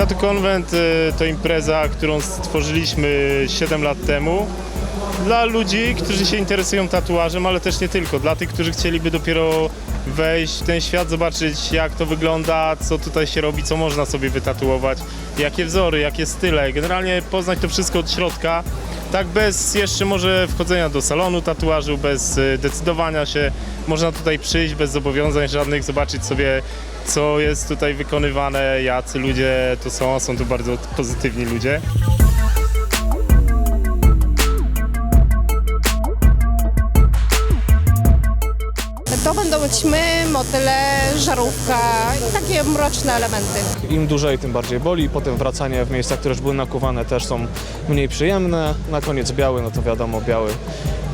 Fotokonwent y, to impreza, którą stworzyliśmy 7 lat temu dla ludzi, którzy się interesują tatuażem, ale też nie tylko. Dla tych, którzy chcieliby dopiero wejść w ten świat, zobaczyć jak to wygląda, co tutaj się robi, co można sobie wytatuować, jakie wzory, jakie style. Generalnie poznać to wszystko od środka. Tak bez jeszcze może wchodzenia do salonu tatuażu, bez y, decydowania się. Można tutaj przyjść bez zobowiązań żadnych, zobaczyć sobie co jest tutaj wykonywane, jacy ludzie to są, są to bardzo pozytywni ludzie. Będą ćmy, motyle, żarówka i takie mroczne elementy. Im dłużej, tym bardziej boli. Potem wracanie w miejsca, które już były nakuwane też są mniej przyjemne. Na koniec biały, no to wiadomo, biały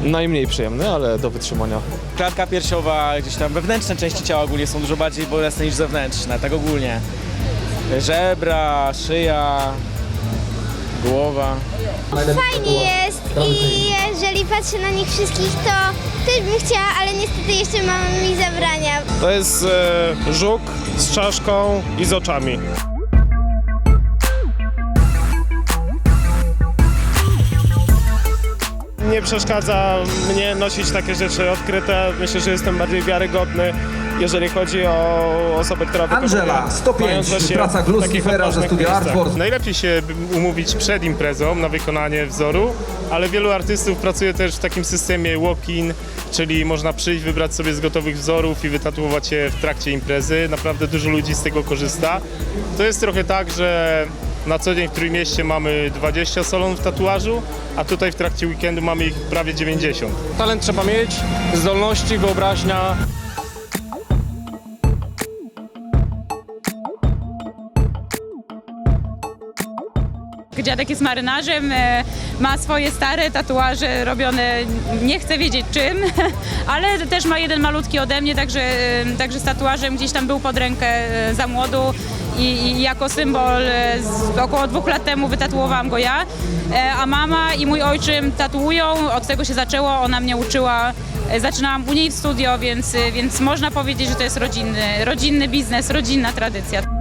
najmniej przyjemny, ale do wytrzymania. Klatka piersiowa, gdzieś tam wewnętrzne części ciała ogólnie są dużo bardziej bolesne niż zewnętrzne, tak ogólnie. Żebra, szyja, głowa. Fajnie jest i jeżeli patrzę na nich wszystkich, to też bym chciała, ale niestety jeszcze mama mi zabrania. To jest e, żuk z czaszką i z oczami. Nie przeszkadza mnie nosić takie rzeczy odkryte. Myślę, że jestem bardziej wiarygodny, jeżeli chodzi o osobę, która Angela, 105, mając właśnie praca Lucifera ze studia. Artforce. Najlepiej się umówić przed imprezą na wykonanie wzoru, ale wielu artystów pracuje też w takim systemie walk-in, czyli można przyjść, wybrać sobie z gotowych wzorów i wytatuować je w trakcie imprezy. Naprawdę dużo ludzi z tego korzysta. To jest trochę tak, że na co dzień w Trójmieście mamy 20 salonów tatuażu, a tutaj w trakcie weekendu mamy ich prawie 90. Talent trzeba mieć, zdolności, wyobraźnia. Dziadek jest marynarzem, e, ma swoje stare tatuaże robione, nie chcę wiedzieć czym, ale też ma jeden malutki ode mnie, także, e, także z tatuażem gdzieś tam był pod rękę e, za młodu i, i jako symbol około dwóch lat temu wytatuowałam go ja, a mama i mój ojczym tatuują, od tego się zaczęło, ona mnie uczyła, zaczynałam u niej w studio, więc, więc można powiedzieć, że to jest rodzinny, rodzinny biznes, rodzinna tradycja.